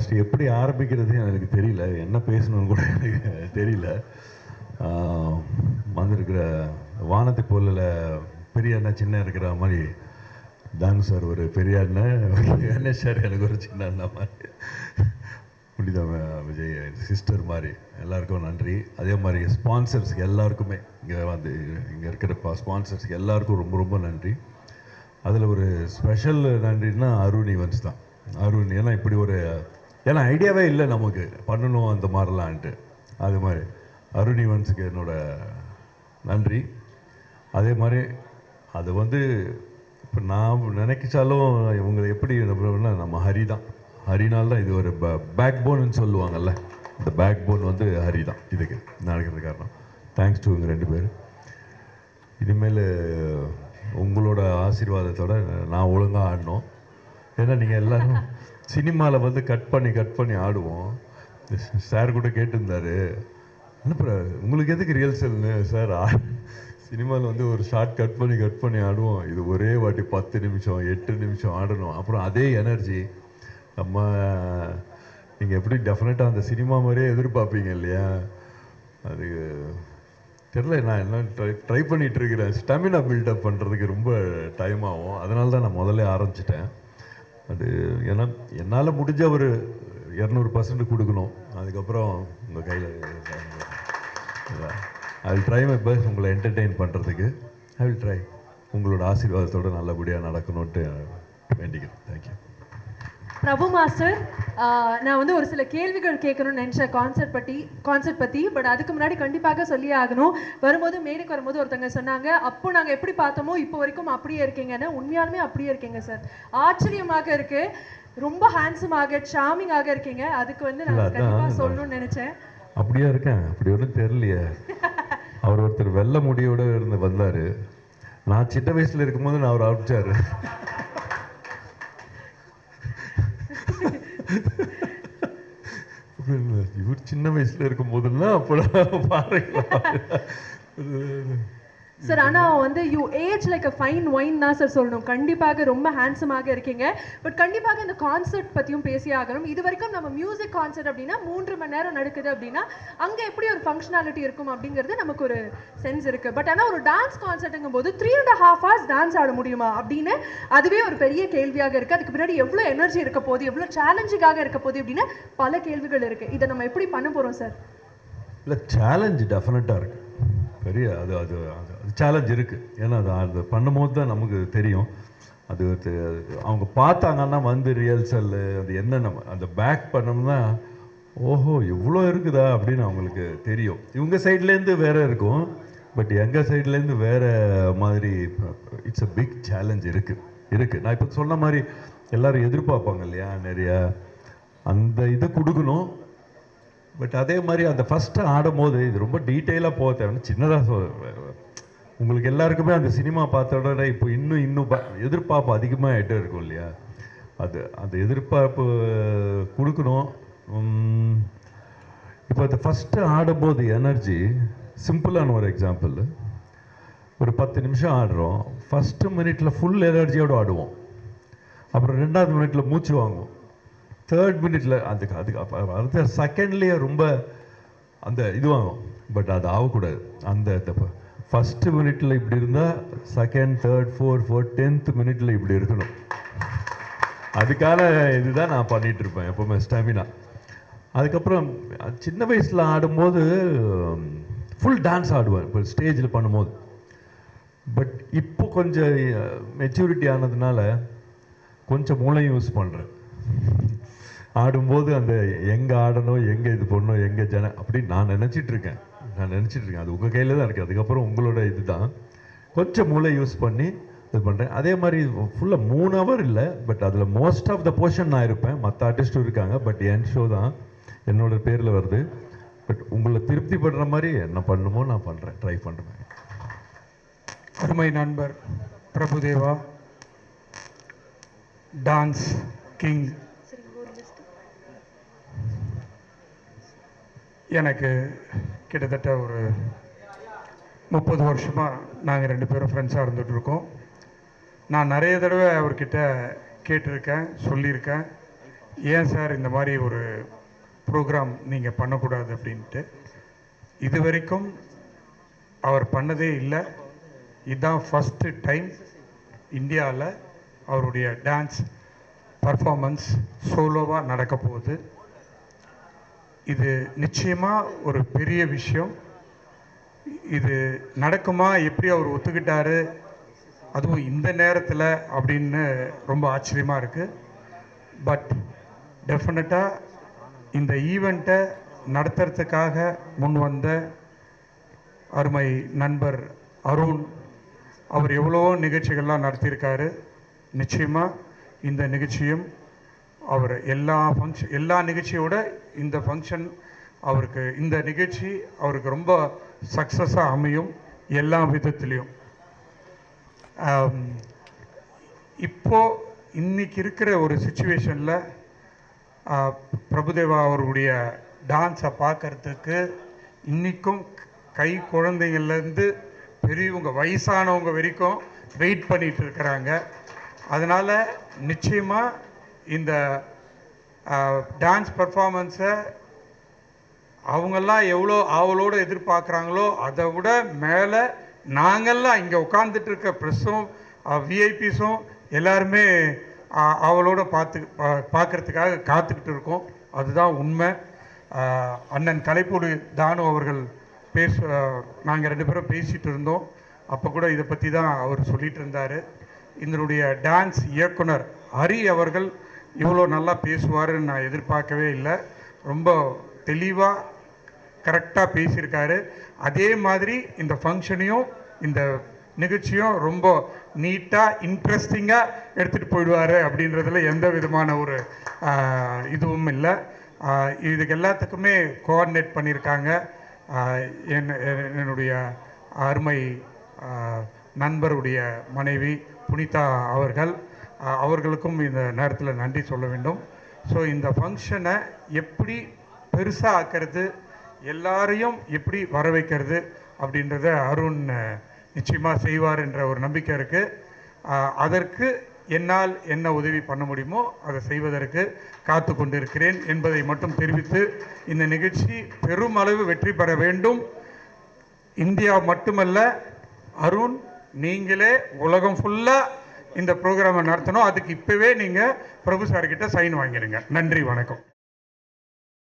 First எப்படி ஆரம்பிக்கிறது எனக்கு தெரியல. என்ன பேசணும்னு கூட எனக்கு தெரியல. வந்திருக்கிற வானத்தை போலில் பெரிய சின்ன இருக்கிற மாதிரி தான் சார் ஒரு பெரிய அண்ணன் கணேஷ் சார் எனக்கு ஒரு சின்ன அண்ணா மாதிரி. புனித விஜய் சிஸ்டர் மாதிரி. எல்லாருக்கும் நன்றி. அதே மாதிரி ஸ்பான்சர்ஸ்க்கு எல்லாருக்குமே. இங்கே வந்து இங்கே இருக்கிற ஸ்பான்சர்ஸ்க்கு எல்லாருக்கும் ரொம்ப ரொம்ப நன்றி. அதில் ஒரு ஸ்பெஷல் நன்றின்னா அருண் ஈவன்ஸ் தான். அருண் ஏன்னா இப்படி ஒரு ஏன்னா ஐடியாவே இல்லை நமக்கு. பண்ணணும் அந்த மாதிரிலான்ட்டு. அது மாதிரி. அருணி வன்ஸுக்கு என்னோட நன்றி. அதே மாதிரி அது வந்து இப்போ நான் நினைக்கிச்சாலும் இவங்களை எப்படி நம்புறோம்னா நம்ம ஹரி தான். ஹரினால் தான் இது ஒரு பேக் போன்னு சொல்லுவாங்கல்ல. இந்த பேக் போன் வந்து ஹரி தான். இதுக்கு நடக்கிறது காரணம். தேங்க்ஸ் டு இவங்க ரெண்டு பேர். இனிமேல் உங்களோட ஆசீர்வாதத்தோட நான் ஒழுங்காக ஆடணும். ஏன்னா நீங்கள் எல்லோரும் சினிமாவில் வந்து கட் பண்ணி கட் பண்ணி ஆடுவோம். சார் கூட கேட்டிருந்தார். அனுப்புகிற உங்களுக்கு எதுக்கு ரியல்சல்னு சார் சினிமாவில் வந்து ஒரு ஷார்ட் கட் பண்ணி கட் பண்ணி ஆடுவோம். இது ஒரே வாட்டி பத்து நிமிஷம் எட்டு நிமிஷம் ஆடணும். அப்புறம் அதே எனர்ஜி நம்ம நீங்கள் எப்படி டெஃபினட்டாக அந்த சினிமா மாதிரியே எதிர்பார்ப்பீங்க இல்லையா? அது தெரில நான் என்ன ட்ரை ட்ரை பண்ணிகிட்ருக்கிறேன் ஸ்டெமினா பில்டப் பண்ணுறதுக்கு ரொம்ப டைம் ஆகும். அதனால தான் நான் முதல்ல ஆரம்பிச்சிட்டேன். அது ஏன்னா என்னால் முடிஞ்ச ஒரு இரநூறு பர்சன்ட் கொடுக்கணும். அதுக்கப்புறம் உங்கள் கையில் I will try my best உங்களை என்டர்டெயின் பண்ணுறதுக்கு ஐ வில் ட்ரை உங்களோட ஆசீர்வாதத்தோடு நல்லபடியாக நடக்கணும்ட்டு வேண்டிக்கிறேன். தேங்க்யூ பிரபு மாஸ்டர் நான் வந்து ஒரு சில கேள்விகள் கேட்கணும்னு நினைச்சேன் கான்செர்ட் பற்றி கான்செர்ட் பற்றி பட் அதுக்கு முன்னாடி கண்டிப்பாக சொல்லியே ஆகணும். வரும்போது மேடைக்கு வரும்போது ஒருத்தங்க சொன்னாங்க அப்போ நாங்கள் எப்படி பார்த்தோமோ இப்போ வரைக்கும் அப்படியே இருக்கீங்கன்னு உண்மையாலுமே அப்படியே இருக்கீங்க சார் ஆச்சரியமாக இருக்கு. ரொம்ப ஹேண்ட்ஸமாக சாமிங்காக இருக்கீங்க. அதுக்கு வந்து நான் கண்டிப்பாக சொல்லணும்னு நினைச்சேன். அப்படியா இருக்கேன். அப்படி ஒன்றும் தெரியலையே. அவர் ஒருத்தர் வெள்ளை முடியோட இருந்து வந்தார். நான் சின்ன வயசில் இருக்கும்போது நான் அவர் அனுப்பிச்சாரு. இவர் சின்ன வயசுல இருக்கும் போதெல்லாம் அப்பெல்லாம் பாருங்களா சார் ஆனா வந்து you age like a fine wine தான் சார் சொல்லணும். கண்டிப்பாக ரொம்ப ஹேண்ட்ஸமாக இருக்கீங்க. பட் கண்டிப்பாக இந்த கான்சர்ட் பத்தியும் பேசி ஆகணும். இது வரைக்கும் நம்ம மியூசிக் கான்சர்ட் அப்படின்னா மூன்று மணி நேரம் நடக்குது அப்படின்னா அங்க எப்படி ஒரு ஃபங்க்ஷனாலிட்டி இருக்கும் அப்படிங்கிறது நமக்கு ஒரு சென்ஸ் இருக்கு. பட் ஆனா ஒரு டான்ஸ் கான்சர்ட்டுங்கும் போது three and half hours dance ஆட முடியுமா அப்படின்னு அதுவே ஒரு பெரிய கேள்வியாக இருக்கு. அதுக்கு பின்னாடி எவ்வளவு எனர்ஜி இருக்க போகுது எவ்வளவு சேலஞ்சிங்காக இருக்க போகுது அப்படின்னு பல கேள்விகள் இருக்கு. இதை நம்ம எப்படி பண்ண போறோம் சார் இல்லை சேலஞ்சு டெஃபினட்டாக இருக்கு. பெரிய அது அது அது சேலஞ்ச் இருக்குது ஏன்னா அது அது பண்ணும்போது தான் நமக்கு தெரியும். அது அவங்க பார்த்தாங்கன்னா வந்து ரியல்சல் அது என்னென்ன அந்த பேக் பண்ணோம்னா ஓஹோ இவ்வளோ இருக்குதா அப்படின்னு அவங்களுக்கு தெரியும். இவங்க சைட்லேருந்து வேறு இருக்கும். பட் எங்கள் சைட்லேருந்து வேறு மாதிரி இட்ஸ் அ பிக் சேலஞ்ச் இருக்குது இருக்குது நான் இப்போ சொன்ன மாதிரி எல்லோரும் எதிர்பார்ப்பாங்க இல்லையா நிறையா. அந்த இதை கொடுக்கணும். பட் அதே மாதிரி அந்த ஃபஸ்ட்டு ஆடும்போது இது ரொம்ப டீட்டெயிலாக போக தேவைன்னு சின்னதாக உங்களுக்கு எல்லாருக்குமே அந்த சினிமா பார்த்த உடனே இப்போ இன்னும் இன்னும் ப- எதிர்பார்ப்பு அதிகமாக இருக்கும் இல்லையா? அது அந்த எதிர்பார்ப்பு கொடுக்கணும். இப்போ அந்த ஃபஸ்ட்டு ஆடும்போது எனர்ஜி சிம்பிளான ஒரு எக்ஸாம்பிள் ஒரு பத்து நிமிஷம் ஆடுறோம். ஃபஸ்ட்டு மினிட்ல ஃபுல் எனர்ஜியோடு ஆடுவோம். அப்புறம் ரெண்டாவது மினிட்ல மூச்சு வாங்குவோம். தேர்ட் மினிட்ல அதுக்கு அதுக்கு அடுத்த செகண்ட்லேயே ரொம்ப அந்த இதுவாகும். பட் அது ஆகக்கூடாது. அந்த ஃபர்ஸ்ட் மினிட்ல இப்படி இருந்தால் second third fourth fourth tenth மினிட்ல இப்படி இருக்கணும். அதுக்கான இதுதான் நான் பண்ணிட்டு இருப்பேன் எப்பவுமே ஸ்டாமினா அதுக்கப்புறம் சின்ன வயசில் ஆடும்போது ஃபுல் டான்ஸ் ஆடுவேன் இப்போ ஸ்டேஜில் பண்ணும்போது. பட் இப்போ கொஞ்சம் மெச்சூரிட்டி ஆனதுனால கொஞ்சம் மூளை யூஸ் பண்ணுறேன் ஆடும்போது அந்த எங்கே ஆடணும் எங்கே இது பண்ணணும் எங்கே ஜன அப்படின்னு நான் நினச்சிட்டு இருக்கேன். நான் நினச்சிட்டு இருக்கேன். அது உங்கள் கையில் தான் இருக்குது அதுக்கப்புறம் உங்களோட இதுதான். கொஞ்சம் மூளை யூஸ் பண்ணி இது பண்ணுறேன் அதே மாதிரி ஃபுல்லாக மூணு ஹவர் இல்லை பட் அதில் மோஸ்ட் ஆஃப் த போர்ஷன் நான் இருப்பேன். மற்ற ஆர்டிஸ்ட்டும் இருக்காங்க பட் என் ஷோ தான் என்னோட பேரில் வருது. பட் உங்களை திருப்திப்படுற மாதிரி என்ன பண்ணுமோ நான் பண்ணுறேன் ட்ரை பண்ணுறேன் அருமை நண்பர் பிரபுதேவா டான்ஸ் கிங் எனக்கு கிட்டத்தட்ட ஒரு முப்பது வருஷமாக நாங்கள் ரெண்டு பேரும் ஃப்ரெண்ட்ஸாக இருந்துகிட்ருக்கோம் நான் நிறைய தடவை அவர்கிட்ட கேட்டிருக்கேன் சொல்லியிருக்கேன். ஏன் சார் இந்த மாதிரி ஒரு ப்ரோக்ராம் நீங்கள் பண்ணக்கூடாது அப்படின்ட்டு. இது வரைக்கும் அவர் பண்ணதே இல்லை. இதுதான் ஃபஸ்ட்டு டைம் இந்தியாவில் அவருடைய டான்ஸ் பர்ஃபார்மன்ஸ் சோலோவாக நடக்க போகுது. இது நிச்சயமாக ஒரு பெரிய விஷயம். இது நடக்குமா? எப்படி அவர் ஒத்துக்கிட்டாரு? அதுவும் இந்த நேரத்தில் அப்படின்னு ரொம்ப ஆச்சரியமாக இருக்குது பட் டெஃபினட்டாக இந்த ஈவெண்ட்டை நடத்துறதுக்காக முன் வந்த அருமை நண்பர் அருண் அவர் எவ்வளவோ நிகழ்ச்சிகள்லாம் நடத்தியிருக்காரு. நிச்சயமாக இந்த நிகழ்ச்சியும் அவர் எல்லா ஃபங்க்ஷன் எல்லா நிகழ்ச்சியோட இந்த ஃபங்க்ஷன் அவருக்கு இந்த நிகழ்ச்சி அவருக்கு ரொம்ப சக்ஸஸாக அமையும் எல்லா விதத்துலேயும். இப்போது இப்போ இருக்கிற ஒரு சுச்சுவேஷனில் பிரபுதேவா அவருடைய டான்ஸை பார்க்கறதுக்கு இன்றைக்கும் கை குழந்தைங்கள்லேருந்து பெரியவங்க வயசானவங்க வரைக்கும் வெயிட் பண்ணிகிட்டு இருக்கிறாங்க. அதனால் நிச்சயமாக இந்த டான்ஸ் பர்ஃபார்மன்ஸை அவங்கெல்லாம் எவ்வளோ ஆவலோடு எதிர்பார்க்குறாங்களோ அதை விட மேலே நாங்கள்லாம் இங்கே உட்காந்துட்டு இருக்க ப்ரெஸ்ஸும் விஐபிஸும் எல்லாருமே அவளோட பார்த்து பா- பார்க்கறதுக்காக காத்துக்கிட்டு இருக்கோம். அதுதான் உண்மை. அண்ணன் கலைப்பூடி தானு அவர்கள் பேச நாங்கள் ரெண்டு பேரும் பேசிகிட்டு இருந்தோம். அப்போ கூட இதை பற்றி தான் அவர் சொல்லிகிட்டு இருந்தார். இதனுடைய டான்ஸ் இயக்குனர் ஹரி அவர்கள் இவ்வளோ நல்லா பேசுவாருன்னு நான் எதிர்பார்க்கவே இல்லை. ரொம்ப தெளிவாக கரெக்டாக பேசியிருக்காரு. அதே மாதிரி இந்த ஃபங்க்ஷனையும் இந்த நிகழ்ச்சியும் ரொம்ப நீட்டாக இன்ட்ரெஸ்டிங்காக எடுத்துகிட்டு போயிடுவார் அப்படின்றதுல எந்த விதமான ஒரு இதுவும் இல்லை. இதுக்கு எல்லாத்துக்குமே கோஆர்டினேட் பண்ணியிருக்காங்க. என் என்னுடைய அருமை நண்பருடைய மனைவி புனிதா அவர்கள். அவர்களுக்கும் இந்த நேரத்தில் நன்றி சொல்ல வேண்டும். ஸோ இந்த ஃபங்க்ஷனை எப்படி பெருசாக ஆக்கிறது எல்லாரையும் எப்படி வர வைக்கிறது அப்படின்றத அருண் நிச்சயமாக செய்வார் என்ற ஒரு நம்பிக்கை இருக்குது அதற்கு என்னால் என்ன உதவி பண்ண முடியுமோ அதை செய்வதற்கு காத்து கொண்டிருக்கிறேன் என்பதை மட்டும் தெரிவித்து இந்த நிகழ்ச்சி பெருமளவு வெற்றி பெற வேண்டும். இந்தியா மட்டுமல்ல அருண் நீங்களே உலகம் ஃபுல்லாக இந்த ப்ரோக்ராமை நடத்தணும். அதுக்கு இப்போவே நீங்கள் பிரபு சார்கிட்ட சைன் வாங்கிடுங்க நன்றி வணக்கம்.